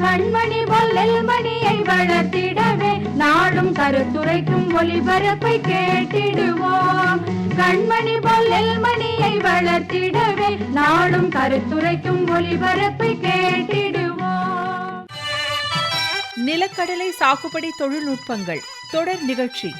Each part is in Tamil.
கண்மணி பொல்லல் மணியை வளர்த்திடவே நாடும் கருத்துரைக்கும் ஒளிபரப்பை கேட்டிடுவோம். கண்மணி பொல்லல் மணியை வளர்த்திடவே நாடும் கருத்துரைக்கும் ஒளிபரப்பை கேட்டிடுவோம். நிலக்கடலை சாகுபடி தொழில்நுட்பங்கள் தொடர் நிகழ்ச்சி.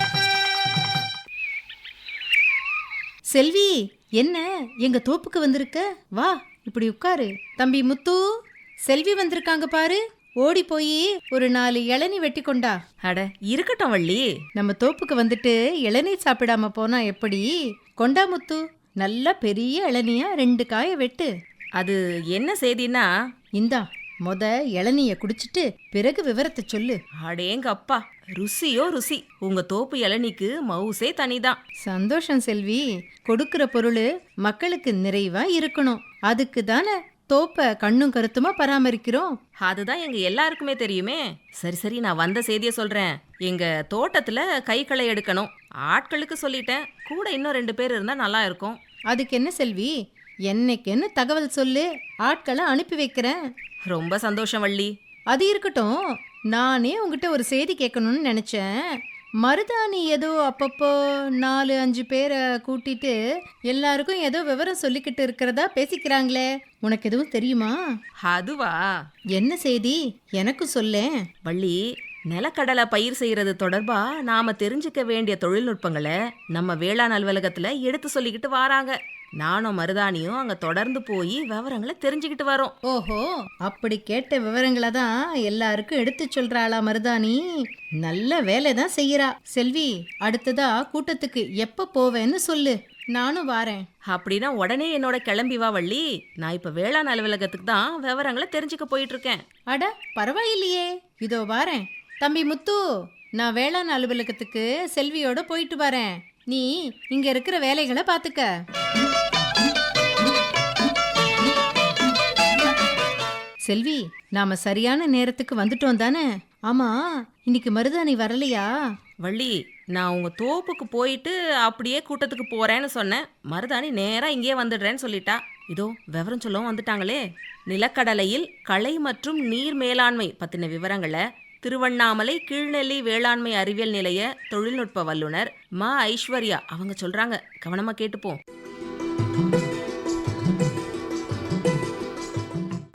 செல்வி என்ன? எங்க தோப்புக்கு வந்திருக்க? வா இப்படி உட்காரு. தம்பி முத்து? செல்வி வந்திருக்காங்க பாரு. ஓடி போய் ஒரு நாலு இளநீ வெட்டி கொண்டா. அட இருக்கட்டும் வள்ளி. நம்ம தோப்புக்கு வந்துட்டு இளநீர் சாப்பிடாம போனா எப்படி? கொண்டா முத்து நல்ல பெரிய இளநியா ரெண்டு காய வெட்டு. அது என்ன செய்தின்னா? இந்தா மொத இளநிய குடிச்சிட்டு பிறகு விவரத்தை சொல்லு. அடேங்க அப்பா ருசியோ ருசி. உங்க தோப்பு இளநிக்கு மவுசே தனிதான். சந்தோஷம் செல்வி. கொடுக்கிற பொருள் மக்களுக்கு நிறைவா இருக்கணும். அதுக்கு தானே தோப்பை கண்ணும் கருத்துமா பராமரிக்கிறோம்? அதுதான் எங்க எல்லாருக்குமே தெரியுமே. சரி சரி நான் வந்த செய்திய சொல்றேன். எங்க தோட்டத்துல கை களை எடுக்கணும். ஆட்களுக்கு சொல்லிட்டேன். கூட இன்னும் ரெண்டு பேர் இருந்தா நல்லா இருக்கும். அதுக்கு என்ன செல்வி? என்னைக்குன்னு தகவல் சொல்லு. ஆட்களை அனுப்பி வைக்கிறேன். ரொம்ப சந்தோஷம் வள்ளி. அது இருக்கட்டும். நானே உங்ககிட்ட ஒரு செய்தி கேட்கணும்னு நினச்சேன். மருதாணி ஏதோ அப்பப்போ நாலு அஞ்சு பேரை கூட்டிட்டு எல்லாருக்கும் ஏதோ விவரம் சொல்லிக்கிட்டு இருக்கிறதா பேசிக்கிறாங்களே. உனக்கு எதுவும் தெரியுமா? அதுவா? என்ன செய்தி? எனக்கு சொல்லேன் வள்ளி நிலக்கடலை பயிர் செய்யறது தொடர்பா நாம தெரிஞ்சுக்க வேண்டிய தொழில்நுட்பங்களை நம்ம வேளாண் அலுவலகத்துல எடுத்து சொல்லிக்கிட்டு வராங்க. நானும் மருதாணியும் அங்க தொடர்ந்து போய் விவரங்களை தெரிஞ்சுக்கிட்டு வரோம். ஓஹோ அப்படி கேட்ட விவரங்களை தான் எல்லாருக்கும் எடுத்து சொல்றாளா மருதாணி. நல்ல வேலை தான் செய்யறா. செல்வி அடுத்ததா கூட்டத்துக்கு எப்ப போவேன்னு சொல்லு. நானும் வாரேன். அப்படின்னா உடனே என்னோட கிளம்பி வா வள்ளி. நான் இப்ப வேளாண் அலுவலகத்துக்கு தான் விவரங்களை தெரிஞ்சுக்க போயிட்டு இருக்கேன் அட பரவாயில்லையே. இதோ வாரேன். தம்பி முத்து நான் வேளாண் அலுவலகத்துக்கு செல்வியோட போயிட்டு வரேன். நீ இங்க இருக்கிற வேலைகளை பாத்துக்க. செல்வி நாம சரியான நேரத்துக்கு வந்துட்டோம் தானே? ஆமா இன்னைக்கு மருதாணி வரலையா? வள்ளி நான் உங்க தோப்புக்கு போயிட்டு அப்படியே கூட்டத்துக்கு போறேன்னு சொன்னேன். மருதாணி நேரா இங்கேயே வந்துடுறேன்னு சொல்லிட்டா. இதோ விவரம் சொல்லவும் வந்துட்டாங்களே. நிலக்கடலையில் களை மற்றும் நீர் மேலாண்மை பத்தின விவரங்களை திருவண்ணாமலை கீழ்நெல்லி வேளாண்மை அறிவியல் நிலைய தொழில்நுட்ப வல்லுனர் மா ஐஸ்வர்யா. அவங்க சொல்றாங்க. கவனமா கேட்டுப்போம்.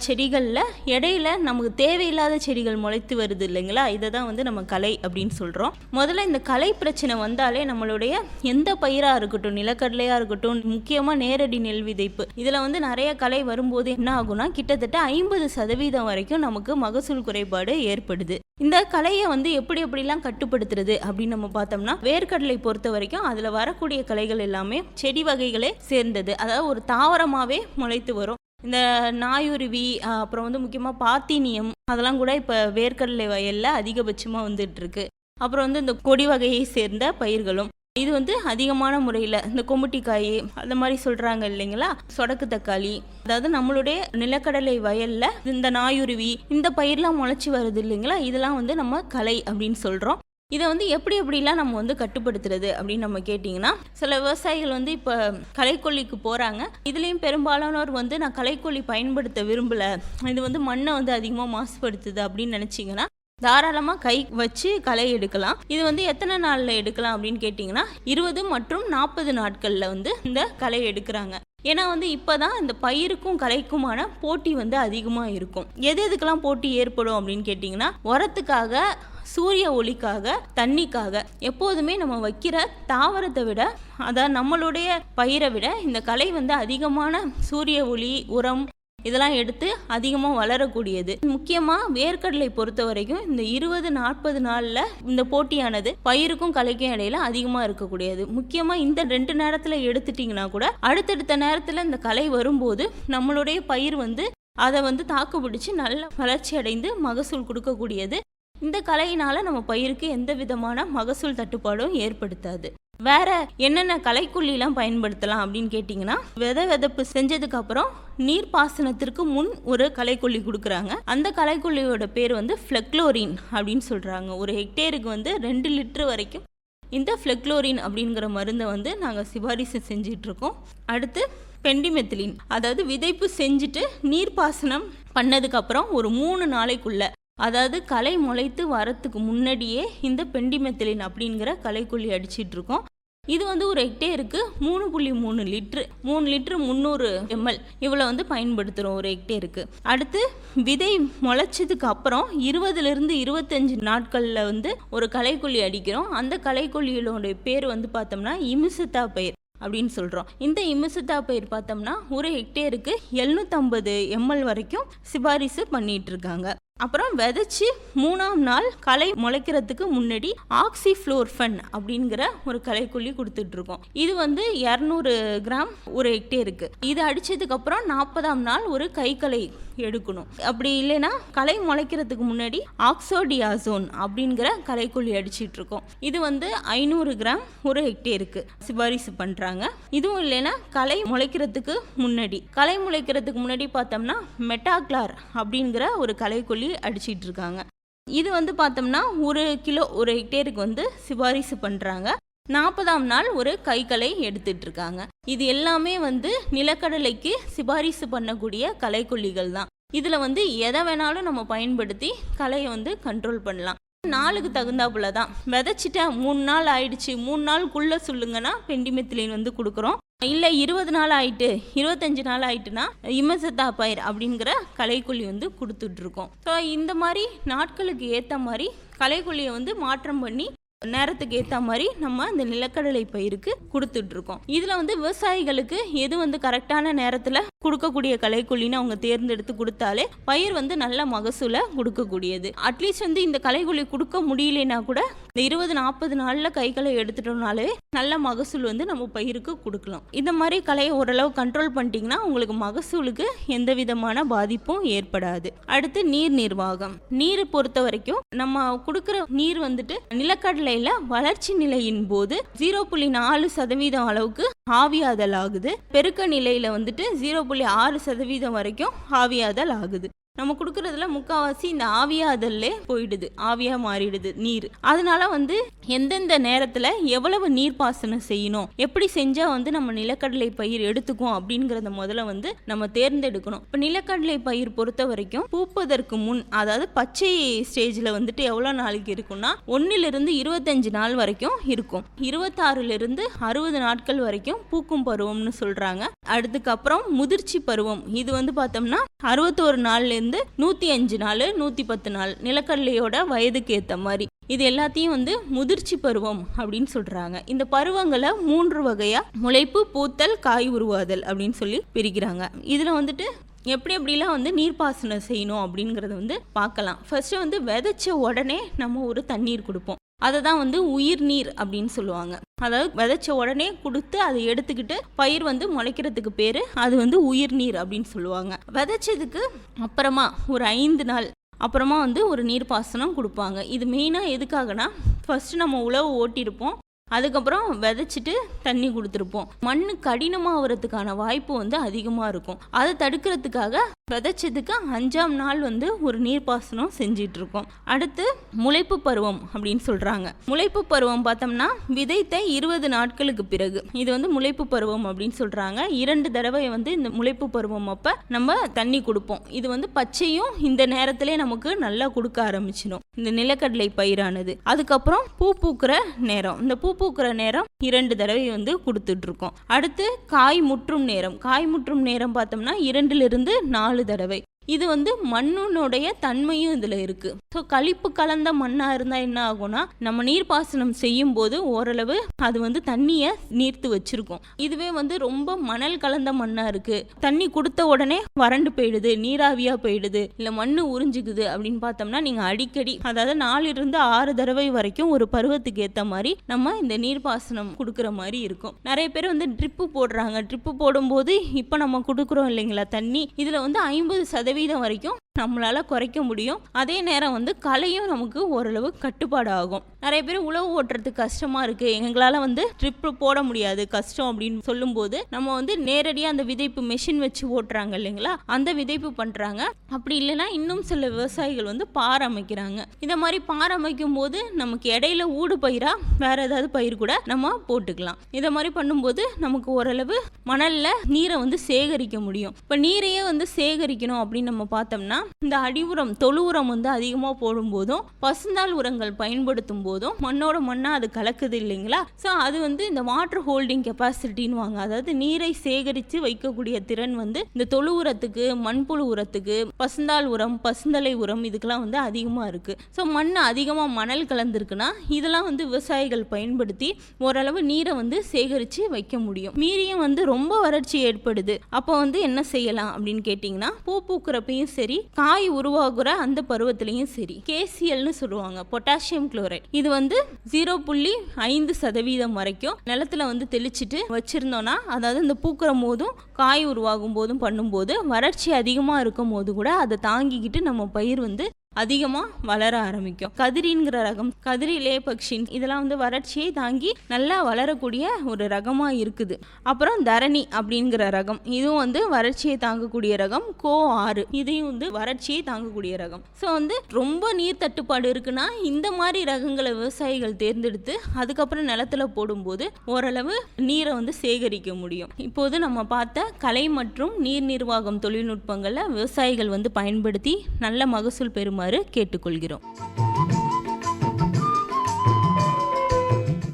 செடிகளில் இடையில நமக்கு தேவையில்லாத செடிகள் முளைத்து வருது இல்லைங்களா? இதை தான் வந்து நம்ம கலை அப்படின்னு சொல்கிறோம் முதல்ல இந்த கலை பிரச்சனை வந்தாலே நம்மளுடைய எந்த பயிராக இருக்கட்டும் நிலக்கடலையாக இருக்கட்டும் முக்கியமாக நேரடி நெல் விதைப்பு. இதில் வந்து நிறைய கலை வரும்போது என்ன ஆகும்னா கிட்டத்தட்ட ஐம்பது சதவீதம் வரைக்கும் நமக்கு மகசூல் குறைபாடு ஏற்படுது. இந்த கலையை வந்து எப்படி எப்படிலாம் கட்டுப்படுத்துறது அப்படின்னு நம்ம பார்த்தோம்னா வேர்க்கடலை பொறுத்த வரைக்கும் அதில் வரக்கூடிய கலைகள் எல்லாமே செடி வகைகளே சேர்ந்தது. அதாவது ஒரு தாவரமாகவே முளைத்து வரும். இந்த நாயுருவி அப்புறம் வந்து முக்கியமாக பாத்தீனியம் அதெல்லாம் கூட இப்போ வேர்க்கடலை வயலில் அதிகபட்சமாக வந்துட்டுருக்கு. அப்புறம் வந்து இந்த கொடி வகையை சேர்ந்த பயிர்களும். இது வந்து அதிகமான முறையில் இந்த கொமுட்டிக்காய் அந்த மாதிரி சொல்கிறாங்க இல்லைங்களா? சொடக்கு தக்காளி அதாவது நம்மளுடைய நிலக்கடலை வயலில் இந்த நாயுருவி இந்த பயிர்லாம் முளைச்சி வருது இல்லைங்களா? இதெல்லாம் வந்து நம்ம கலை அப்படின்னு சொல்கிறோம் இதை வந்து எப்படி எப்படிலாம் நம்ம வந்து கட்டுப்படுத்துறது அப்படின்னு நம்ம கேட்டிங்கன்னா சில விவசாயிகள் வந்து இப்போ கலைக்கொல்லிக்கு போகிறாங்க இதுலேயும் பெரும்பாலானோர் வந்து நான் கலைக்கொல்லி பயன்படுத்த விரும்பலை. இது வந்து மண்ணை வந்து அதிகமாக மாசுபடுத்துது அப்படின்னு நினச்சிங்கன்னா தாராளமாக கை வச்சு களை எடுக்கலாம். இது வந்து எத்தனை நாளில் எடுக்கலாம் அப்படின்னு கேட்டிங்கன்னா இருபது மற்றும் நாற்பது நாட்களில் வந்து இந்த களை எடுக்கிறாங்க. ஏன்னா வந்து இப்போ தான் இந்த பயிருக்கும் கலைக்குமான போட்டி வந்து அதிகமாக இருக்கும். எது எதுக்கெல்லாம் போட்டி ஏற்படும் அப்படின்னு கேட்டிங்கன்னா உரத்துக்காக சூரிய ஒளிக்காக தண்ணிக்காக எப்போதுமே நம்ம வைக்கிற தாவரத்தை விட அதாவது நம்மளுடைய பயிரை விட இந்த கலை வந்து அதிகமான சூரிய ஒளி உரம் இதெல்லாம் எடுத்து அதிகமாக வளரக்கூடியது. முக்கியமாக வேர்க்கடலை பொறுத்த வரைக்கும் இந்த இருபது நாற்பது நாளில் இந்த போட்டியானது பயிருக்கும் கலைக்கும் இடையில அதிகமாக இருக்கக்கூடியது. முக்கியமாக இந்த ரெண்டு நேரத்தில் எடுத்துட்டிங்கன்னா கூட அடுத்தடுத்த நேரத்தில் இந்த கலை வரும்போது நம்மளுடைய பயிர் வந்து அதை வந்து தாக்கு பிடிச்சி நல்ல வளர்ச்சி அடைந்து மகசூல் கொடுக்கக்கூடியது. இந்த கலையினால் நம்ம பயிருக்கு எந்த விதமான மகசூல் தட்டுப்பாடும் ஏற்படுத்தாது. வேற என்னென்ன கலைக்கொல்லிலாம் பயன்படுத்தலாம் அப்படின்னு கேட்டிங்கன்னா விதை விதப்பு செஞ்சதுக்கு அப்புறம் நீர்ப்பாசனத்திற்கு முன் ஒரு கலைக்கொல்லி கொடுக்குறாங்க. அந்த களைக்கொல்லியோட பேர் வந்து ஃப்ளெக்ளோரின் அப்படின்னு சொல்கிறாங்க ஒரு ஹெக்டேருக்கு வந்து ரெண்டு லிட்டர் வரைக்கும் இந்த ஃப்ளெக்ளோரின் அப்படிங்கிற மருந்தை வந்து நாங்கள் சிபாரிசு செஞ்சிட்ருக்கோம். அடுத்து பெண்டிமெத்திலின் அதாவது விதைப்பு செஞ்சுட்டு நீர்ப்பாசனம் பண்ணதுக்கப்புறம் ஒரு மூணு நாளைக்குள்ள அதாவது களை முளைத்து வரத்துக்கு முன்னாடியே இந்த பெண்டிமெத்திலின் அப்படிங்கிற களைக்கொல்லி அடிச்சிட்டு இருக்கோம் இது வந்து ஒரு ஹெக்டேருக்கு மூணு புள்ளி மூணு லிட்ரு மூணு லிட்ரு முந்நூறு எம்எல் இவ்வளோ வந்து பயன்படுத்துகிறோம் ஒரு ஹெக்டேருக்கு அடுத்து விதை முளைச்சதுக்கு அப்புறம் இருபதுலேருந்து இருபத்தஞ்சு நாட்களில் வந்து ஒரு களைக்கொல்லி அடிக்கிறோம். அந்த களைக்கொல்லியோட பேர் வந்து பார்த்தோம்னா இமிசத்தா பயிர் அப்படின்னு சொல்கிறோம் இந்த இமிசத்தா பயிர் பார்த்தோம்னா ஒரு ஹெக்டேருக்கு எழுநூற்றம்பது எம்எல் வரைக்கும் சிபாரிசு பண்ணிகிட்ருக்காங்க அப்புறம் விதைச்சி மூணாம் நாள் களை முளைக்கிறதுக்கு முன்னாடி ஆக்சிஃப்ளோர்ஃபன் அப்படிங்கிற ஒரு களைக்கொல்லி கொடுத்துட்ருக்கோம். இது வந்து இரநூறு கிராம் ஒரு ஹெக்டேருக்கு இது அடித்ததுக்கப்புறம் நாற்பதாம் நாள் ஒரு கைகளை எடுக்கணும். அப்படி இல்லைன்னா களை முளைக்கிறதுக்கு முன்னாடி ஆக்சோடியாசோன் அப்படிங்கிற களைக்கொல்லி அடிச்சிட்ருக்கோம். இது வந்து ஐநூறு கிராம் ஒரு ஹெக்டேருக்கு சிபாரிசு பண்ணுறாங்க இதுவும் இல்லைன்னா களை முளைக்கிறதுக்கு முன்னாடி. களை முளைக்கிறதுக்கு முன்னாடி பார்த்தோம்னா மெட்டாக்ளார் அப்படிங்கிற ஒரு களைக்கொல்லி அடிச்சிட்டு இருக்காங்க இது வந்து பார்த்தோம்னா ஒரு கிலோ ஒரு ஹெக்டேருக்கு வந்து சிபாரிசு பண்ணுறாங்க நாற்பதாம் நாள் ஒரு கைகளை எடுத்துட்டு இருக்காங்க இது எல்லாமே வந்து நிலக்கடலைக்கு சிபாரிசு பண்ணக்கூடிய கலைக்கொல்லிகள் தான் இதில் வந்து எதை வேணாலும் நம்ம பயன்படுத்தி கலையை வந்து கண்ட்ரோல் பண்ணலாம். நாளுக்கு தகுந்தாப்புல தான் விதைச்சிட்டேன் மூணு நாள் ஆயிடுச்சு. மூணு நாளுக்குள்ளே சொல்லுங்கன்னா பெண்டிமெத்திலின் வந்து கொடுக்குறோம். இல்லை இருபது நாள் ஆயிட்டு இருபத்தஞ்சு நாள் ஆயிட்டுனா இமசத்தா பயிர் அப்படிங்கிற களைக்கொல்லி வந்து கொடுத்துட்ருக்கோம். ஸோ இந்த மாதிரி நாட்களுக்கு ஏற்ற மாதிரி களைக்கொல்லியை வந்து மாற்றம் பண்ணி நேரத்துக்கு ஏற்ற மாதிரி நம்ம அந்த நிலக்கடலை பயிருக்கு கொடுத்துட்ருக்கோம். இதில் வந்து விவசாயிகளுக்கு எது வந்து கரெக்டான நேரத்தில் கொடுக்கக்கூடிய களைக்கொல்லின்னு அவங்க தேர்ந்தெடுத்து கொடுத்தாலே பயிர் வந்து நல்ல மகசூலை கொடுக்கக்கூடியது. அட்லீஸ்ட் வந்து இந்த கலைக்குள்ளி கொடுக்க முடியலனா கூட இந்த இருபது நாற்பது நாளில் கைகளை எடுத்துட்டோம்னாலே நல்ல மகசூல் வந்து நம்ம பயிருக்கு கொடுக்கலாம். இந்த மாதிரி கலையை ஓரளவு கண்ட்ரோல் பண்ணிட்டீங்கன்னா உங்களுக்கு மகசூலுக்கு எந்த விதமான பாதிப்பும் ஏற்படாது. அடுத்து நீர் நிர்வாகம். நீர் பொறுத்த வரைக்கும் நம்ம கொடுக்குற நீர் வந்துட்டு நிலக்கடலையில் வளர்ச்சி நிலையின் போது ஜீரோ புள்ளி நாலு சதவீதம் அளவுக்கு ஆவியாதல் ஆகுது. பெருக்க நிலையில் வந்துட்டு ஜீரோ புள்ளி ஆறு சதவீதம் வரைக்கும் ஆவியாதல் ஆகுது. நம்ம கொடுக்கறதுல முக்கால்வாசி இந்த ஆவியாதல்லே போயிடுது. ஆவியா மாறிடுது நீர். அதனால வந்து எந்தெந்த நேரத்தில் எவ்வளவு நீர்ப்பாசனம் செய்யணும் எப்படி செஞ்சால் வந்து நம்ம நிலக்கடலை பயிர் எடுத்துக்கும் அப்படிங்கிறத முதல்ல வந்து நம்ம தேர்ந்தெடுக்கணும். இப்போ நிலக்கடலை பயிர் பொறுத்த வரைக்கும் பூப்பதற்கு முன் அதாவது பச்சை ஸ்டேஜில் வந்துட்டு எவ்வளோ நாளைக்கு இருக்கும்னா ஒன்றிலிருந்து இருபத்தஞ்சு நாள் வரைக்கும் இருக்கும். இருபத்தாறுலேருந்து அறுபது நாட்கள் வரைக்கும் பூக்கும் பருவம்னு சொல்கிறாங்க அதுக்கப்புறம் முதிர்ச்சி பருவம். இது வந்து பார்த்தோம்னா அறுபத்தோரு நாள்லேருந்து வந்து நூற்றி அஞ்சு நாள் நூற்றி பத்து நாள் நிலக்கடலையோட வயதுக்கு ஏற்ற மாதிரி. இது எல்லாத்தையும் வந்து முதிர்ச்சி பருவம் அப்படின்னு சொல்கிறாங்க இந்த பருவங்களை மூன்று வகையாக முளைப்பு பூத்தல் காய் உருவாதல் அப்படின்னு சொல்லி பிரிக்கிறாங்க. இதில் வந்துட்டு எப்படி எப்படிலாம் வந்து நீர்ப்பாசனம் செய்யணும் அப்படிங்கிறத வந்து பார்க்கலாம். ஃபஸ்ட்டு வந்து விதைச்ச உடனே நம்ம ஒரு தண்ணீர் கொடுப்போம். அதை தான் வந்து உயிர் நீர் அப்படின்னு சொல்லுவாங்க. அதாவது விதைச்ச உடனே கொடுத்து அதை எடுத்துக்கிட்டு பயிர் வந்து முளைக்கிறதுக்கு பேர் அது வந்து உயிர் நீர் அப்படின்னு சொல்லுவாங்க. விதைச்சதுக்கு அப்புறமா ஒரு ஐந்து நாள் அப்புறமா வந்து ஒரு நீர்ப்பாசனம் கொடுப்பாங்க. இது மெயினாக எதுக்காகனா ஃபஸ்ட்டு நம்ம உழவு ஓட்டியிருப்போம். அதுக்கப்புறம் விதைச்சிட்டு தண்ணி கொடுத்துருப்போம். மண் கடினமாகிறதுக்கான வாய்ப்பு வந்து அதிகமாக இருக்கும். அதை தடுக்கிறதுக்காக விதைச்சதுக்கு அஞ்சாம் நாள் வந்து ஒரு நீர்ப்பாசனம் செஞ்சிட்ருக்கோம். அடுத்து முளைப்பு பருவம் அப்படின்னு சொல்கிறாங்க முளைப்பு பருவம் பார்த்தோம்னா விதைத்த இருபது நாட்களுக்கு பிறகு. இது வந்து முளைப்பு பருவம் அப்படின்னு சொல்கிறாங்க இரண்டு தடவை வந்து இந்த முளைப்பு பருவம் அப்போ நம்ம தண்ணி கொடுப்போம். இது வந்து பச்சையும் இந்த நேரத்திலே நமக்கு நல்லா கொடுக்க ஆரம்பிச்சிடும். இந்த நிலக்கடலை பயிரானது. அதுக்கப்புறம் பூ பூக்கிற நேரம். இந்த பூ பூக்கிற நேரம் இரண்டு தடவை வந்து கொடுத்துட்ருக்கோம். அடுத்து காய் முற்றும் நேரம். காய் முற்றும் நேரம் பார்த்தோம்னா இரண்டிலிருந்து நாலு தடவை. இது வந்து மண்ணுனுடைய தன்மையும் இதில் இருக்குது ஸோ கழிப்பு கலந்த மண்ணாக இருந்தால் என்ன ஆகும்னா நம்ம நீர்ப்பாசனம் செய்யும் போது ஓரளவு அது வந்து தண்ணியை நீர்த்து வச்சிருக்கும். இதுவே வந்து ரொம்ப மணல் கலந்த மண்ணாக இருக்குது தண்ணி கொடுத்த உடனே வறண்டு போயிடுது நீராவியாக போயிடுது இல்லை மண் உறிஞ்சிக்குது அப்படின்னு பார்த்தோம்னா நீங்கள் அடிக்கடி அதாவது நாலிலிருந்து ஆறு தடவை வரைக்கும் ஒரு பருவத்துக்கு ஏற்ற மாதிரி நம்ம இந்த நீர்ப்பாசனம் கொடுக்குற மாதிரி இருக்கும். நிறைய பேர் வந்து ட்ரிப்பு போடுறாங்க. ட்ரிப்பு போடும்போது இப்போ நம்ம கொடுக்குறோம் இல்லைங்களா தண்ணி. இதில் வந்து ஐம்பது சதவீதம் வரைக்கும் நம்மளால குறைக்க முடியும். அதே நேரம் வந்து கலையும் நமக்கு ஓரளவு கட்டுப்பாடு ஆகும் நிறைய பேர் உழவு ஓட்டுறதுக்கு கஷ்டமா இருக்கு. எங்களால வந்து ட்ரிப் போட முடியாது. கஷ்டம் அப்படின்னு சொல்லும்போது நம்ம வந்து நேரடியாக அந்த விதைப்பு மெஷின் வச்சு ஓட்டுறாங்க இல்லைங்களா? அந்த விதைப்பு பண்றாங்க. அப்படி இல்லைன்னா இன்னும் சில விவசாயிகள் வந்து பார் அமைக்கிறாங்க. இந்த மாதிரி பார் அமைக்கும் போது நமக்கு இடையில ஊடு பயிரா வேற ஏதாவது பயிர் கூட நம்ம போட்டுக்கலாம். இதை மாதிரி பண்ணும்போது நமக்கு ஓரளவு மணல்ல நீரை வந்து சேகரிக்க முடியும். இப்போ நீரையே வந்து சேகரிக்கணும் அப்படின்னு நம்ம பார்த்தோம்னா இந்த அடி உரம் தொழு உரம் வந்து அதிகமாக போடும்போதும் பசுந்தாள் உரங்கள் பயன்படுத்தும் போது போதும். மண்ணோட மண்ணாக அது கலக்குது இல்லைங்களா? ஸோ அது வந்து இந்த வாட்டர் ஹோல்டிங் கெப்பாசிட்டின்னு வாங்க. அதாவது நீரை சேகரித்து வைக்கக்கூடிய திறன் வந்து இந்த தொழு உரத்துக்கு மண்புழு உரத்துக்கு பசுந்தாள் உரம் பசுந்தலை உரம் இதுக்கெல்லாம் வந்து அதிகமாக இருக்குது ஸோ மண் அதிகமாக மணல் கலந்துருக்குன்னா இதெல்லாம் வந்து விவசாயிகள் பயன்படுத்தி ஓரளவு நீரை வந்து சேகரித்து வைக்க முடியும். மீறியும் வந்து ரொம்ப வறட்சி ஏற்படுது. அப்போ வந்து என்ன செய்யலாம் அப்படின்னு கேட்டிங்கன்னா பூ பூக்கிறப்பையும் சரி காய் உருவாகுற அந்த பருவத்திலையும் சரி கேசிஎல்னு சொல்லுவாங்க பொட்டாசியம் குளோரைட். இது வந்து ஜீரோ புள்ளி ஐந்து சதவீதம் வரைக்கும் நிலத்துல வந்து தெளிச்சிட்டு வச்சுருந்தோன்னா அதாவது இந்த பூக்கிற போதும் காய் உருவாகும் போதும் பண்ணும்போது வறட்சி அதிகமாக இருக்கும் போது கூட அதை தாங்கிக்கிட்டு நம்ம பயிர் வந்து அதிகமாக வளர ஆரம்பிக்கும். கதிரிங்கிற ரகம் கதிரிலே லேபக்ஷின் இதெல்லாம் வந்து வறட்சியை தாங்கி நல்லா வளரக்கூடிய ஒரு ரகமாக இருக்குது. அப்புறம் தரணி அப்படிங்கிற ரகம் இதுவும் வந்து வறட்சியை தாங்கக்கூடிய ரகம். கோ ஆறு இதையும் வந்து வறட்சியை தாங்கக்கூடிய ரகம். ஸோ வந்து ரொம்ப நீர் தட்டுப்பாடு இருக்குன்னா இந்த மாதிரி ரகங்களை விவசாயிகள் தேர்ந்தெடுத்து அதுக்கப்புறம் நிலத்துல போடும்போது ஓரளவு நீரை வந்து சேகரிக்க முடியும். இப்போது நம்ம பார்த்த கலை மற்றும் நீர் நிர்வாகம் தொழில்நுட்பங்களை விவசாயிகள் வந்து பயன்படுத்தி நல்ல மகசூல் பெறும் பெறுமாறு கேட்டுக்கொள்கிறோம்.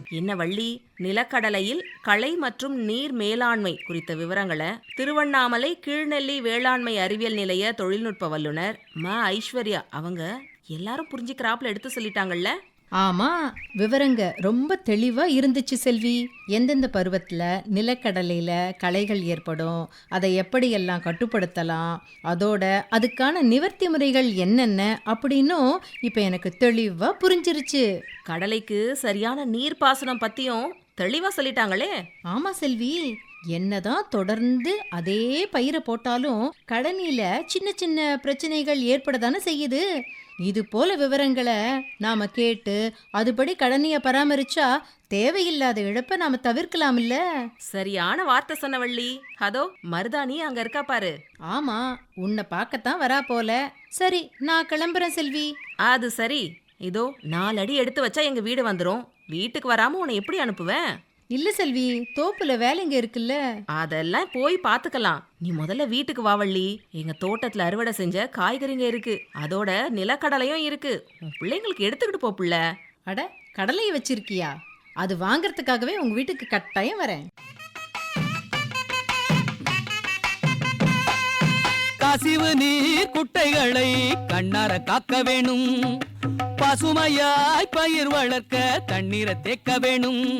என்ன வள்ளி நிலக்கடலையில் களை மற்றும் நீர் மேலாண்மை குறித்த விவரங்களை திருவண்ணாமலை கீழ்நெல்லி வேளாண்மை அறிவியல் நிலைய தொழில்நுட்ப வல்லுனர் ம. ஐஸ்வர்யா அவங்க எல்லாரும் புரிஞ்சுக்கிறாப்புல எடுத்து சொல்லிட்டாங்கல்ல? ஆமா விவரங்க ரொம்ப தெளிவா இருந்துச்சு செல்வி. எந்தெந்த பருவத்துல நிலக்கடலையில களைகள் ஏற்படும் அதை எப்படியெல்லாம் கட்டுப்படுத்தலாம் அதோட அதுக்கான நிவர்த்தி முறைகள் என்னென்ன அப்படின்னும் இப்போ எனக்கு தெளிவா புரிஞ்சிருச்சு. கடலைக்கு சரியான நீர்ப்பாசனம் பத்தியும் தெளிவா சொல்லிட்டாங்களே. ஆமா செல்வி என்னதான் தொடர்ந்து அதே பயிரை போட்டாலும் கடனில சின்ன சின்ன பிரச்சனைகள் ஏற்படத்தானே செய்யுது. இது போல விவரங்களை நாம கேட்டு அதுபடி கடனிய பராமரிச்சா தேவையில்லாத இழப்பை நாம தவிர்க்கலாம் இல்ல சரியான வார்த்தை சொன்ன வள்ளி. அதோ மருதாணி அங்க இருக்கா பாரு. ஆமா உன்னை பார்க்கத்தான் வரா போல. சரி நான் கிளம்புறேன் செல்வி. அது சரி. இதோ நாலு அடி எடுத்து வச்சா எங்க வீடு வந்துரும். வீட்டுக்கு வராம உன்னை எப்படி அனுப்புவேன்? இல்ல செல்வி தோப்புல வேலைங்க இருக்குல்ல. அதெல்லாம் போய் பாத்துக்கலாம். நீ முதல்ல வீட்டுக்கு வா வள்ளி. எங்க தோட்டத்துல அறுவடை செஞ்ச காய்கறிங்க இருக்கு. அதோட நிலக்கடலையும் இருக்கு. உன் பிள்ளைங்களுக்கு எடுத்துக்கிட்டு போ புள்ள. அட கடலையை வச்சிருக்கியா? அது வாங்கறதுக்காகவே உங்க வீட்டுக்கு கட்டாயம் வரேன். கசிவு நீர் குட்டைகளை கண்ணார காக்க வேணும். பசுமையாய் பயிர் வளர்க்க தண்ணீரை தேக்க வேணும்.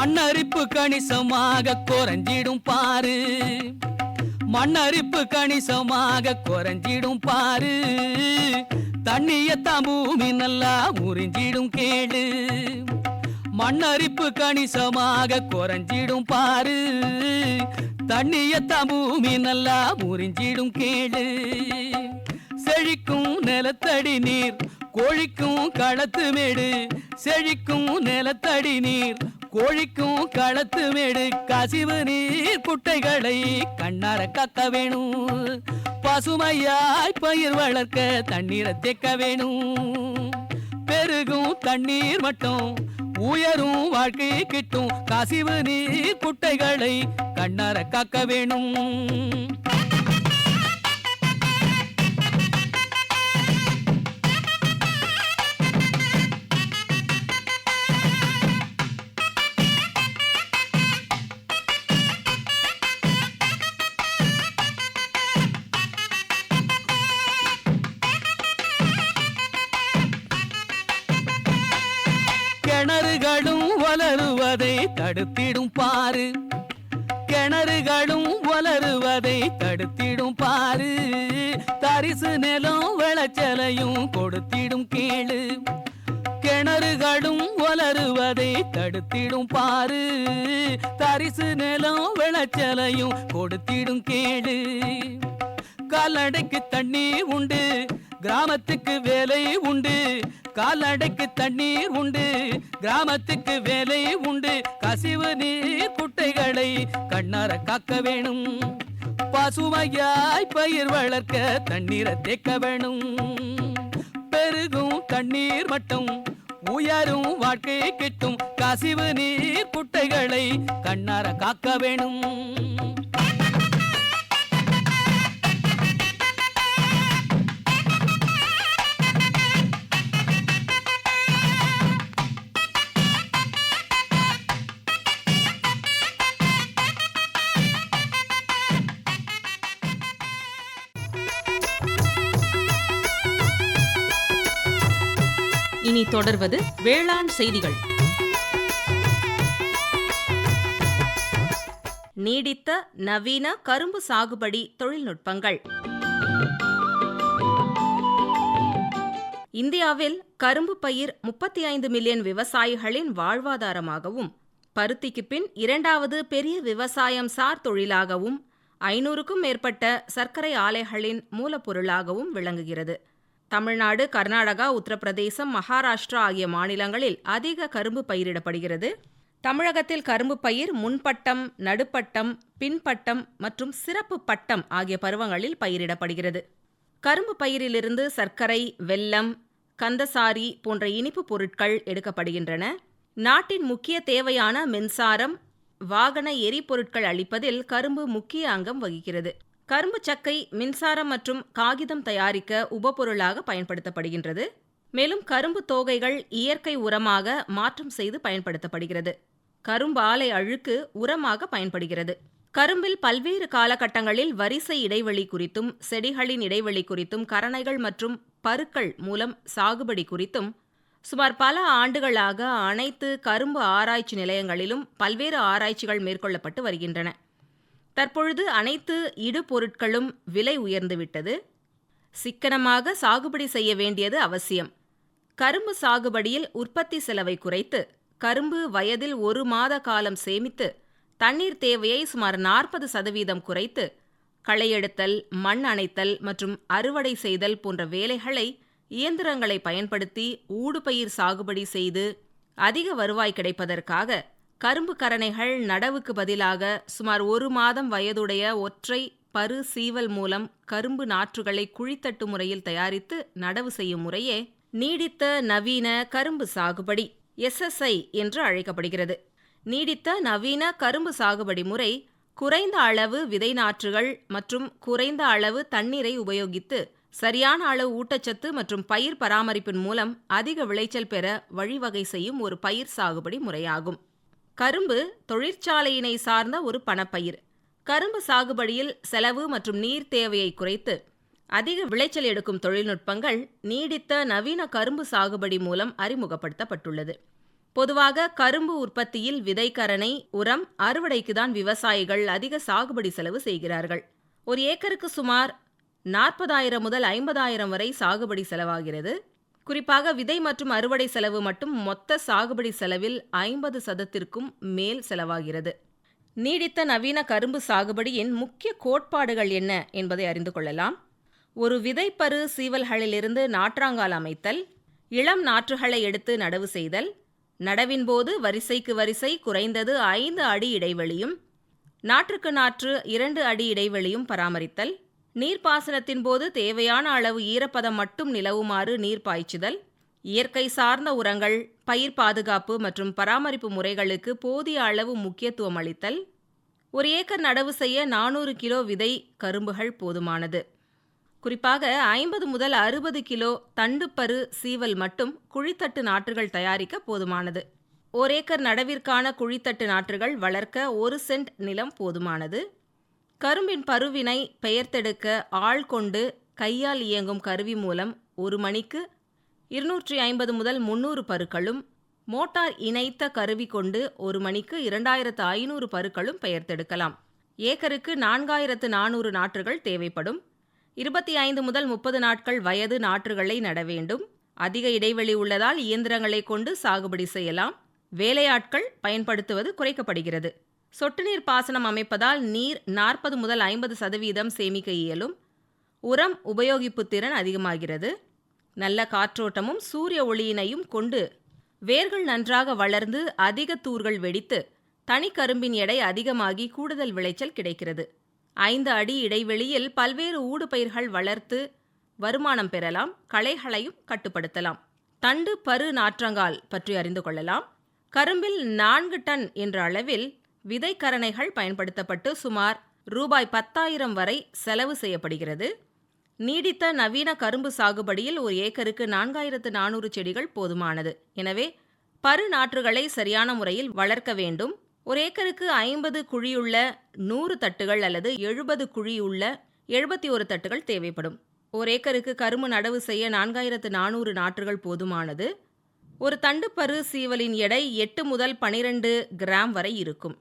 மண்ணரிப்பு கணிசமாக குறைஞ்சிடும் பாரு. மண்ணரிப்பு கணிசமாக குறைஞ்சிடும் பாரு. தண்ணியத்தான் பூமி நல்லா முறிஞ்சிடும் கேடு. மண்ணரிப்பு கணிசமாக குறைஞ்சிடும் பாரு. தண்ணியத்தான் பூமி நல்லா முறிஞ்சிடும் கேடு. செழிக்கும் நிலத்தடி நீர் கோழிக்கும் களத்து மேடு. செழிக்கும் நிலத்தடி நீர் கோழிக்கும் களத்து மேடு கசிவு நீர் குட்டைகளை கண்ணார கக்க வேணும். பசுமையாய் பயிர் வளர்க்க தண்ணீரை தேக்க வேணும். பெருகும் தண்ணீர் மட்டும் உயரும் வாழ்க்கை கிட்டும் கசிவு நீர் குட்டைகளை கண்ணார காக்க வேணும். தடுத்திடும் பாரு. கிணறுகளும் வளருவதை தடுத்திடும் பாரு. தரிசு நிலம் விளைச்சலையும் கொடுத்திடும் கேளு. கிணறுகளும் வளருவதை தடுத்திடும் பாரு. தரிசு நிலம் விளைச்சலையும் கொடுத்திடும் கேளு. கால்நடைக்கு தண்ணி உண்டு கிராமத்துக்கு வேலை உண்டு. காலடைக்கு தண்ணீர் உண்டு கிராமத்துக்கு வேலை உண்டு. கசிவு நீர் குட்டைகளை கண்ணார காக்க வேணும். பசுமையாய் பயிர் வளர்க்க தண்ணீரை தேக்க வேணும். பெருகும் தண்ணீர் மட்டும் உயரும் வாழ்க்கை கிட்டும். கசிவு நீர் குட்டைகளை கண்ணார காக்க வேணும். இனி தொடர்வது வேளாண் செய்திகள். நீடித்த நவீன கரும்பு சாகுபடி தொழில்நுட்பங்கள். இந்தியாவில் கரும்பு பயிர் முப்பத்தி ஐந்து மில்லியன் விவசாயிகளின் வாழ்வாதாரமாகவும் பருத்திக்கு பின் இரண்டாவது பெரிய விவசாயம் சார் தொழிலாகவும் ஐநூறுக்கும் மேற்பட்ட சர்க்கரை ஆலைகளின் மூலப்பொருளாகவும் விளங்குகிறது. தமிழ்நாடு கர்நாடகா உத்தரப்பிரதேசம் மகாராஷ்டிரா ஆகிய மாநிலங்களில் அதிக கரும்பு பயிரிடப்படுகிறது. தமிழகத்தில் கரும்பு பயிர் முன்பட்டம் நடுப்பட்டம் பின்பட்டம் மற்றும் சிறப்பு பட்டம் ஆகிய பருவங்களில் பயிரிடப்படுகிறது. கரும்பு பயிரிலிருந்து சர்க்கரை வெல்லம் கந்தசாரி போன்ற இனிப்பு பொருட்கள் எடுக்கப்படுகின்றன. நாட்டின் முக்கிய தேவையான மின்சாரம் வாகன எரிபொருட்கள் அளிப்பதில் கரும்பு முக்கிய அங்கம் வகிக்கிறது. கரும்பு சக்கை மின்சாரம் மற்றும் காகிதம் தயாரிக்க உபபொருளாக பயன்படுத்தப்படுகின்றது. மேலும் கரும்பு தோகைகள் இயற்கை உரமாக மாற்றம் செய்து பயன்படுத்தப்படுகிறது. கரும்பு ஆலை அழுக்கு உரமாக பயன்படுகிறது. கரும்பில் பல்வேறு காலகட்டங்களில் வரிசை இடைவெளி குறித்தும் செடிகளின் இடைவெளி குறித்தும் கரணைகள் மற்றும் பருக்கள் மூலம் சாகுபடி குறித்தும் சுமார் பல ஆண்டுகளாக அனைத்து கரும்பு ஆராய்ச்சி நிலையங்களிலும் பல்வேறு ஆராய்ச்சிகள் மேற்கொள்ளப்பட்டு வருகின்றன. தற்பொழுது அனைத்து இடுபொருட்களும் விலை உயர்ந்துவிட்டது. சிக்கனமாக சாகுபடி செய்ய வேண்டியது அவசியம். கரும்பு சாகுபடியில் உற்பத்தி செலவை குறைத்து கரும்பு வயதில் ஒரு மாத காலம் சேமித்து தண்ணீர் தேவையை சுமார் நாற்பது சதவீதம் குறைத்து களையெடுத்தல் மண் அணைத்தல் மற்றும் அறுவடை செய்தல் போன்ற வேலைகளை இயந்திரங்களை பயன்படுத்தி ஊடுபயிர் சாகுபடி செய்து அதிக வருவாய் கிடைப்பதற்காக கரும்பு கரணைகள் நடவுக்கு பதிலாக சுமார் ஒரு மாதம் வயதுடைய ஒற்றை பரு சீவல் மூலம் கரும்பு நாற்றுகளை குழித்தட்டு முறையில் தயாரித்து நடவு செய்யும் முறையே நீடித்த நவீன கரும்பு சாகுபடி எஸ்எஸ்ஐ என்று அழைக்கப்படுகிறது. நீடித்த நவீன கரும்பு சாகுபடி முறை குறைந்த அளவு விதை நாற்றுகள் மற்றும் குறைந்த அளவு தண்ணீரை உபயோகித்து சரியான அளவு ஊட்டச்சத்து மற்றும் பயிர் பராமரிப்பின் மூலம் அதிக விளைச்சல் பெற வழிவகை செய்யும் ஒரு பயிர் சாகுபடி முறையாகும். கரும்பு தொழிற்சாலையினை சார்ந்த ஒரு பணப்பயிர். கரும்பு சாகுபடியில் செலவு மற்றும் நீர் தேவையை குறைத்து அதிக விளைச்சல் எடுக்கும் தொழில்நுட்பங்கள் நீடித்த நவீன கரும்பு சாகுபடி மூலம் அறிமுகப்படுத்தப்பட்டுள்ளது. பொதுவாக கரும்பு உற்பத்தியில் விதைக்கரணை உரம் அறுவடைக்கு தான் விவசாயிகள் அதிக சாகுபடி செலவு செய்கிறார்கள். ஒரு ஏக்கருக்கு சுமார் நாற்பதாயிரம் முதல் ஐம்பதாயிரம் வரை சாகுபடி செலவாகிறது. குறிப்பாக விதை மற்றும் அறுவடை செலவு மட்டும் மொத்த சாகுபடி செலவில் ஐம்பது சதத்திற்கும் மேல் செலவாகிறது. நீடித்த நவீன கரும்பு சாகுபடியின் முக்கிய கோட்பாடுகள் என்ன என்பதை அறிந்து கொள்ளலாம். ஒரு விதைப்பரு சீவல்களிலிருந்து நாற்றாங்கால் அமைத்தல் இளம் நாற்றுகளை எடுத்து நடவு செய்தல் நடவின் போது வரிசைக்கு வரிசை குறைந்தது ஐந்து அடி இடைவெளியும் நாற்றுக்கு நாற்று இரண்டு அடி இடைவெளியும் பராமரித்தல் நீர்ப்பாசனத்தின் போது தேவையான அளவு ஈரப்பதம் மட்டும் நிலவுமாறு நீர் பாய்ச்சுதல் இயற்கை சார்ந்த உரங்கள் பயிர் பாதுகாப்பு மற்றும் பராமரிப்பு முறைகளுக்கு போதிய அளவு முக்கியத்துவம் அளித்தல் ஒரு ஏக்கர் நடவு செய்ய நானூறு கிலோ விதை கரும்புகள் போதுமானது. குறிப்பாக ஐம்பது முதல் அறுபது கிலோ தண்டுப்பரு சீவல் மட்டும் குழித்தட்டு நாற்றுகள் தயாரிக்க போதுமானது. ஓர் ஏக்கர் நடவிற்கான குழித்தட்டு நாற்றுகள் வளர்க்க ஒரு சென்ட் நிலம் போதுமானது. கரும்பின் பருவினை பெயர்த்தெடுக்க ஆள் கொண்டு கையால் இயங்கும் கருவி மூலம் ஒரு மணிக்கு இருநூற்றி ஐம்பது முதல் முன்னூறு பருக்களும் மோட்டார் இணைத்த கருவி கொண்டு ஒரு மணிக்கு இரண்டாயிரத்து ஐநூறு பருக்களும் பெயர்த்தெடுக்கலாம். ஏக்கருக்கு நான்காயிரத்து நானூறு நாற்றுகள் தேவைப்படும். இருபத்தி ஐந்து முதல் முப்பது நாட்கள் வயது நாற்றுகளை நட வேண்டும். அதிக இடைவெளி உள்ளதால் இயந்திரங்களை கொண்டு சாகுபடி செய்யலாம். வேலையாட்கள் பயன்படுத்துவது குறைக்கப்படுகிறது. சொட்டு நீர் பாசனம் அமைப்பதால் நீர் நாற்பது முதல் ஐம்பது சதவீதம் சேமிக்க இயலும் உரம் உபயோகிப்பு திறன் அதிகமாகிறது. நல்ல காற்றோட்டமும் சூரிய ஒளியினையும் கொண்டு வேர்கள் நன்றாக வளர்ந்து அதிக தூர்கள் வெடித்து தனிக்கரும்பின் எடை அதிகமாகி கூடுதல் விளைச்சல் கிடைக்கிறது. ஐந்து அடி இடைவெளியில் பல்வேறு ஊடுபயிர்கள் வளர்த்து வருமானம் பெறலாம் களைகளையும் கட்டுப்படுத்தலாம். தண்டு பரு நாற்றங்கால் பற்றி அறிந்து கொள்ளலாம். கரும்பில் நான்கு டன் என்ற அளவில் விதைக்கரணைகள் பயன்படுத்தப்பட்டு சுமார் ரூபாய் பத்தாயிரம் வரை செலவு செய்யப்படுகிறது. நீடித்த நவீன கரும்பு சாகுபடியில் ஒரு ஏக்கருக்கு நான்காயிரத்து நானூறு செடிகள் போதுமானது. எனவே பரு நாற்றுகளை சரியான முறையில் வளர்க்க வேண்டும். ஒரு ஏக்கருக்கு ஐம்பது குழியுள்ள நூறு தட்டுகள் அல்லது எழுபது குழியுள்ள எழுபத்தி ஒரு தட்டுகள் தேவைப்படும். ஒரு ஏக்கருக்கு கரும்பு நடவு செய்ய நான்காயிரத்து நானூறு நாற்றுகள் போதுமானது. ஒரு தண்டுப்பரு சீவலின் எடை எட்டு முதல் பனிரெண்டு கிராம் வரை இருக்கும்.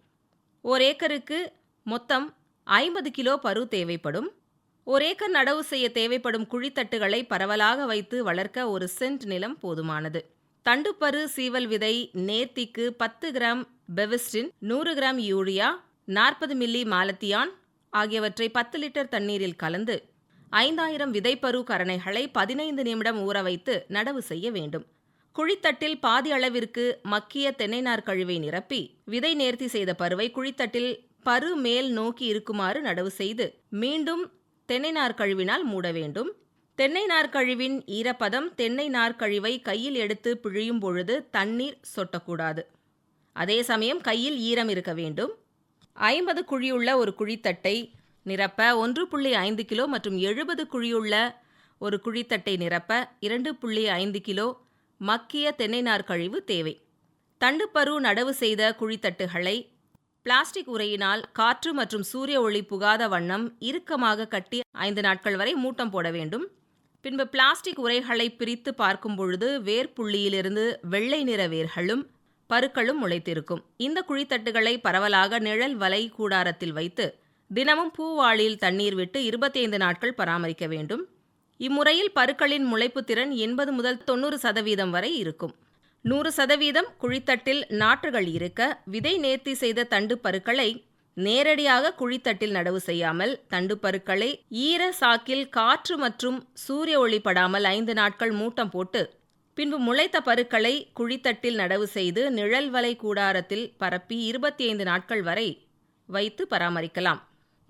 ஒரு ஏக்கருக்கு மொத்தம் ஐம்பது கிலோ பரு தேவைப்படும். ஒரு ஏக்கர் நடவு செய்ய தேவைப்படும் குழித்தட்டுகளை பரவலாக வைத்து வளர்க்க ஒரு சென்ட் நிலம் போதுமானது. தண்டுப்பரு சீவல் விதை நேர்த்திக்கு பத்து கிராம் பெவிஸ்டின் நூறு கிராம் யூரியா நாற்பது மில்லி மாலத்தியான் ஆகியவற்றை பத்து லிட்டர் தண்ணீரில் கலந்து ஐந்தாயிரம் விதைப்பரு கரணைகளை பதினைந்து நிமிடம் ஊற வைத்து நடவு செய்ய வேண்டும். குழித்தட்டில் பாதி அளவிற்கு மக்கிய தென்னைநார் கழிவை நிரப்பி விதை நேர்த்தி செய்த பருவை குழித்தட்டில் பரு மேல் நோக்கி இருக்குமாறு நடவு செய்து மீண்டும் தென்னை கழிவினால் மூட வேண்டும். தென்னை கழிவின் ஈரப்பதம் தென்னை கழிவை கையில் எடுத்து பிழியும் பொழுது தண்ணீர் சொட்டக்கூடாது. அதே சமயம் கையில் ஈரம் இருக்க வேண்டும். ஐம்பது குழியுள்ள ஒரு குழித்தட்டை நிரப்ப ஒன்று புள்ளி ஐந்து கிலோ மற்றும் எழுபது குழியுள்ள ஒரு குழித்தட்டை நிரப்ப இரண்டு புள்ளி ஐந்து கிலோ மக்கிய தென்னை நார் கழிவு தேவை. தண்டுப்பரு நடவு செய்த குழித்தட்டுகளை பிளாஸ்டிக் உரையினால் காற்று மற்றும் சூரிய ஒளி புகாத வண்ணம் இறுக்கமாக கட்டி ஐந்து நாட்கள் வரை மூட்டம் போட வேண்டும். பின்பு பிளாஸ்டிக் உரைகளை பிரித்து பார்க்கும் பொழுது வேர்ப்புள்ளியிலிருந்து வெள்ளை நிற வேர்களும் பருக்களும் முளைத்திருக்கும். இந்த குழித்தட்டுகளை பரவலாக நிழல் வலை கூடாரத்தில் வைத்து தினமும் பூவாளியில் தண்ணீர் விட்டு இருபத்தைந்து நாட்கள் பராமரிக்க வேண்டும். இம்முறையில் பருக்களின் முளைப்பு திறன் எண்பது முதல் தொண்ணூறு சதவீதம் வரை இருக்கும். நூறு சதவீதம் குழித்தட்டில் நாற்றுகள் இருக்க விதை நேர்த்தி செய்த தண்டு பருக்களை நேரடியாக குழித்தட்டில் நடவு செய்யாமல் தண்டு பருக்களை ஈர சாக்கில் காற்று மற்றும் சூரிய ஒளி படாமல் ஐந்து நாட்கள் மூட்டம் போட்டு பின்பு முளைத்த பருக்களை குழித்தட்டில் நடவு செய்து நிழல் வலை கூடாரத்தில் பரப்பி இருபத்தி ஐந்து நாட்கள் வரை வைத்து பராமரிக்கலாம்.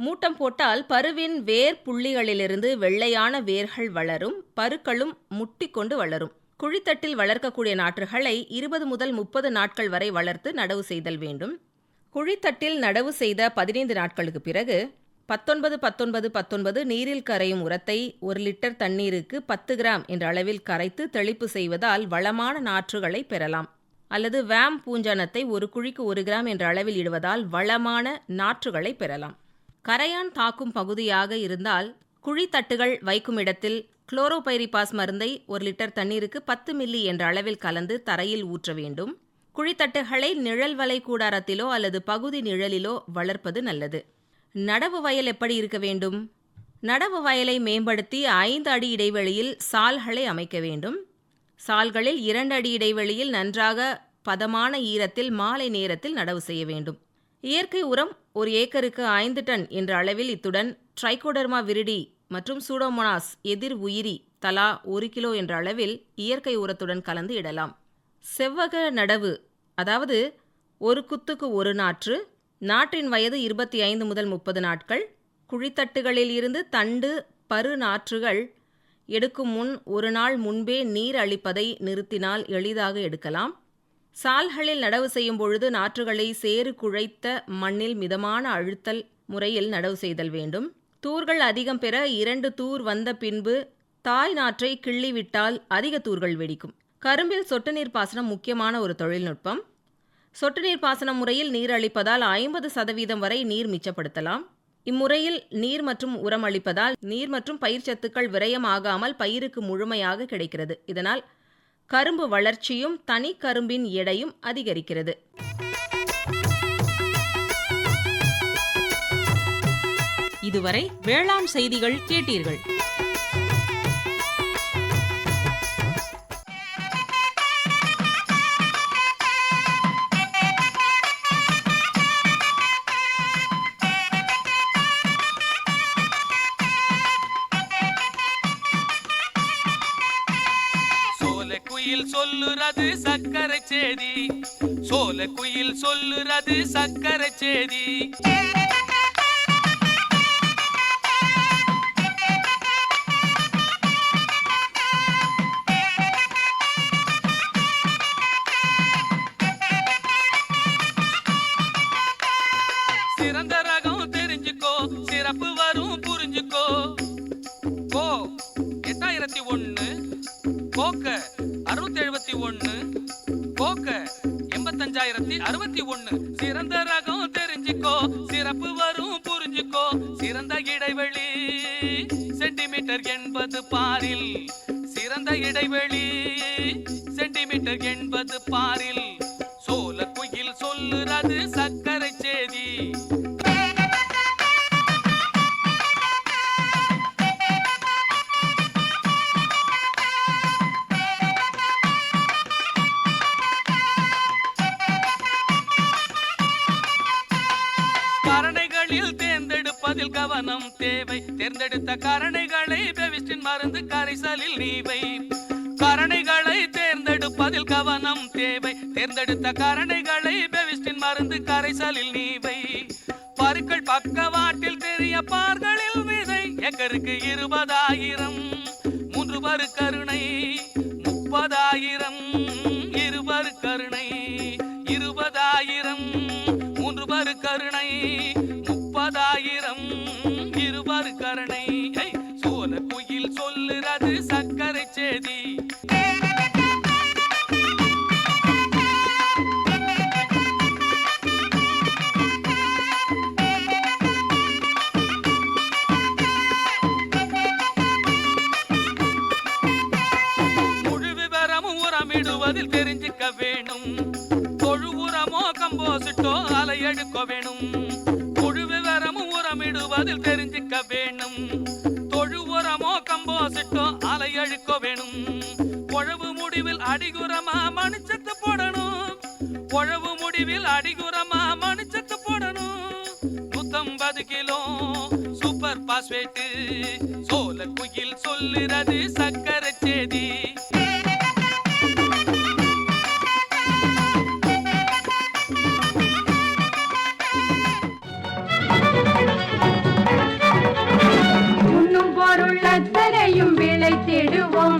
மூட்டம் போட்டால் பருவின் வேர் புள்ளிகளிலிருந்து வெள்ளையான வேர்கள் வளரும் பருக்களும் முட்டிக்கொண்டு வளரும். குழித்தட்டில் வளர்க்கக்கூடிய நாற்றுகளை இருபது முதல் முப்பது நாட்கள் வரை வளர்த்து நடவு செய்தல் வேண்டும். குழித்தட்டில் நடவு செய்த பதினைந்து நாட்களுக்கு பிறகு பத்தொன்பது பத்தொன்பது பத்தொன்பது நீரில் கரையும் உரத்தை ஒரு லிட்டர் தண்ணீருக்கு பத்து கிராம் என்ற அளவில் கரைத்து தெளிப்பு செய்வதால் வளமான நாற்றுகளை பெறலாம். அல்லது வேம் பூஞ்சானத்தை ஒரு குழிக்கு ஒரு கிராம் என்ற அளவில் இடுவதால் வளமான நாற்றுகளை பெறலாம். கரையான் தாக்கும் பகுதியாக இருந்தால் குழித்தட்டுகள் வைக்கும் இடத்தில் குளோரோபைரிபாஸ் மருந்தை ஒரு லிட்டர் தண்ணீருக்கு பத்து மில்லி என்ற அளவில் கலந்து தரையில் ஊற்ற வேண்டும். குழித்தட்டுகளை நிழல் வலை கூடாரத்திலோ அல்லது பகுதி நிழலிலோ வளர்ப்பது நல்லது. நடவு வயல் எப்படி இருக்க வேண்டும்? நடவு வயலை மேம்படுத்தி ஐந்து அடி இடைவெளியில் சால்களை அமைக்க வேண்டும். சால்களில் இரண்டு அடி இடைவெளியில் நன்றாக பதமான ஈரத்தில் மாலை நேரத்தில் நடவு செய்ய வேண்டும். இயற்கை உரம் ஒரு ஏக்கருக்கு ஐந்து டன் என்ற அளவில் இத்துடன் ட்ரைகோடர்மா விரிடி மற்றும் சூடோமோனாஸ் எதிர் உயிரி தலா ஒரு கிலோ என்ற அளவில் இயற்கை உரத்துடன் கலந்து இடலாம். செவ்வக நடவு அதாவது ஒரு குத்துக்கு ஒரு நாற்று நாற்றின் வயது இருபத்தி ஐந்து முதல் முப்பது நாட்கள் குழித்தட்டுகளில் இருந்து தண்டு பரு நாற்றுகள் எடுக்கும் முன் ஒரு நாள் முன்பே நீர் அளிப்பதை நிறுத்தினால் எளிதாக எடுக்கலாம். சால்களில் நடவு செய்யும் பொழுது நாற்றுகளை சேறு குழைத்த மண்ணில் மிதமான அழுத்தல் முறையில் நடவு செய்தல் வேண்டும். தூர்கள் அதிகம் பெற இரண்டு தூர் வந்த பின்பு தாய் நாற்றை கிள்ளிவிட்டால் அதிக தூர்கள் வெடிக்கும். கரும்பில் சொட்டு நீர் பாசனம் முக்கியமான ஒரு தொழில்நுட்பம். சொட்டு நீர் பாசன முறையில் நீர் அளிப்பதால் ஐம்பது சதவீதம் வரை நீர் மிச்சப்படுத்தலாம். இம்முறையில் நீர் மற்றும் உரம் அளிப்பதால் நீர் மற்றும் பயிர் சத்துக்கள் விரயம் ஆகாமல் பயிருக்கு முழுமையாக கிடைக்கிறது. இதனால் கரும்பு வளர்ச்சியும் தனி கரும்பின் எடையும் அதிகரிக்கிறது. இதுவரை வேளாண் செய்திகள் கேட்டீர்கள். சொல்லுறது சக்கரை சேதி. சோல குயில் சொல்லுறது சக்கரை சேதி. கரணைகளில் தேர்ந்தெடுப்பதில் கவனம் தேவை. தேர்ந்தெடுத்த கரணைகளை பெவிஸ்டின் மருந்து கரைசலில் நீவை கரணைகளை தேர்ந்தெடுப்பதில் கவனம் தேவை. தேர்ந்தெடுத்த கரணைகளை பெவிஸ்டின் மருந்து கரைசலில் நீவை பருக்கள் பக்கவாட்டில் தெரிய பார்களில் விதை. ஏக்கருக்கு இருபதாயிரம். மூன்று பரு கருணை. முப்பதாயிரம். இருபரு கருணை. இருபதாயிரம். மூன்று பரு கருணை. சக்கரை சேதி முழு விவரமும் உரமிடுவதில் தெரிஞ்சுக்க வேணும். தொழு உரமோ கம்போசிட்டோ அலையெடுக்க வேணும். முழு விவரமும் உரமிடுவதில் தெரிஞ்சுக்க வேணும். தொழு உரமோ கம்போசிட்டோ அடிகுரமா மணிச்சத்து போடணும். உழவு முடிவில் அடிகுரமா மணிச்சத்து போடணும். நூத்தம்பது கிலோ சூப்பர் பாஸ்பேட்டு சோல குயில் சொல்லுறது சக்கரை சேதி. உண்ணும் பொருள் அத்தனையும் விளைத்திடுவோம்